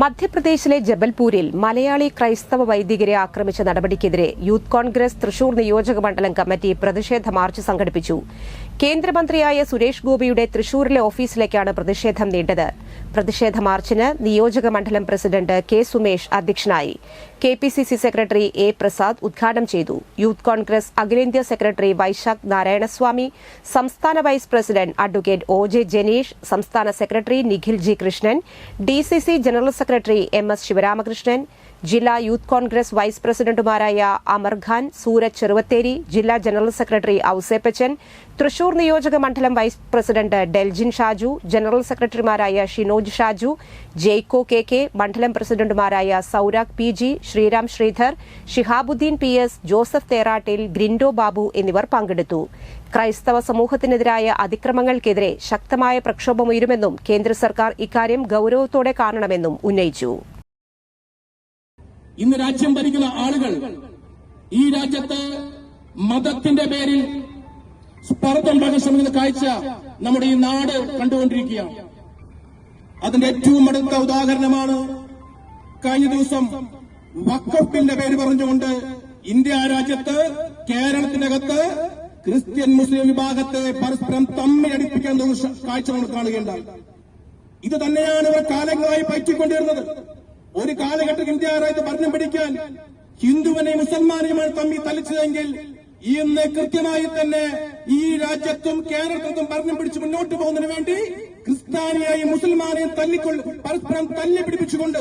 മധ്യപ്രദേശിലെ ജബൽപൂരിൽ മലയാളി ക്രൈസ്തവ വൈദികരെ ആക്രമിച്ച നടപടിക്കെതിരെ യൂത്ത് കോൺഗ്രസ് തൃശൂർ നിയോജക മണ്ഡലം കമ്മിറ്റി പ്രതിഷേധ മാർച്ച് സംഘടിപ്പിച്ചു. കേന്ദ്രമന്ത്രിയായ സുരേഷ് ഗോപിയുടെ തൃശൂരിലെ ഓഫീസിലേക്കാണ് പ്രതിഷേധം നീണ്ടത്. പ്രതിഷേധ മാർച്ചിന് നിയോജക മണ്ഡലം പ്രസിഡന്റ് കെ സുമേഷ് അധ്യക്ഷനായി. K P C C secretary A Prasad ഉദ്ഘാടനം ചെയ്തു. യൂത്ത് കോൺഗ്രസ് അഖിലേന്ത്യാ സെക്രട്ടറി വൈശാഖ് നാരായണസ്വാമി സംസ്ഥാന vice president advocate O J Janeesh സംസ്ഥാന secretary Nikhil G Krishnan D C C general secretary M S Sivaramakrishnan ജില്ലാ യൂത്ത് കോൺഗ്രസ് വൈസ് പ്രസിഡന്റുമാരായ അമർഖാൻ സൂരജ് ചെറുവത്തേരി ജില്ലാ general secretary Ouseppachan Thrissur നിയോജക മണ്ഡലം vice president Deljin Shaju general സെക്രട്ടറിമാരായ ഷിനോജ് ഷാജു ജെയ്കോ കെ കെ മണ്ഡലം പ്രസിഡന്റുമാരായ Sourag P G Sreeram Sreedhar Shihabuddin P S Joseph Therattil Grindo Babu എന്നിവർ പങ്കെടുത്തു. ക്രൈസ്തവ സമൂഹത്തിനെതിരായ അതിക്രമങ്ങൾക്കെതിരെ ശക്തമായ പ്രക്ഷോഭമുയരുമെന്നും കേന്ദ്ര സർക്കാർ ഇക്കാര്യം ഗൌരവത്തോടെ കാണണമെന്നും ഉന്നയിച്ചു. ഇന്ന് രാജ്യം ഭരിക്കുന്ന ആളുകൾ ഈ രാജ്യത്ത് മതത്തിന്റെ പേരിൽ സ്പർദ്ധ ഉണ്ടാക്കാൻ ശ്രമിക്കുന്ന കാഴ്ച നമ്മുടെ ഈ നാട് കണ്ടുകൊണ്ടിരിക്കുകയാണ്. അതിന്റെ ഏറ്റവും അടുത്ത ഉദാഹരണമാണ് കഴിഞ്ഞ ദിവസം വക്കഫിന്റെ പേര് പറഞ്ഞുകൊണ്ട് ഇന്ത്യ രാജ്യത്ത് കേരളത്തിനകത്ത് ക്രിസ്ത്യൻ മുസ്ലിം വിഭാഗത്തെ പരസ്പരം തമ്മിലടിപ്പിക്കുന്ന കാഴ്ച നമ്മൾ കാണുകയുണ്ടായി. ഇത് തന്നെയാണ് ഇവർ കാലങ്ങളായി പയറ്റിക്കൊണ്ടിരുന്നത് ഒരു കാലഘട്ടം ഇന്ത്യ രാജ്യത്ത് ഭരണം പിടിക്കാൻ ഹിന്ദുവിനെയും മുസൽമാനെയുമാണ് തമ്മിൽ തലിച്ചതെങ്കിൽ ഇന്ന് കൃത്യമായി തന്നെ ഈ രാജ്യത്തും കേരളത്തും ഭരണം പിടിച്ച് മുന്നോട്ട് പോകുന്നതിന് വേണ്ടി ക്രിസ്ത്യാനിയെയും മുസൽമാനെയും തല്ലിക്കൊണ്ട് പരസ്പരം തല്ലി പിടിപ്പിച്ചുകൊണ്ട്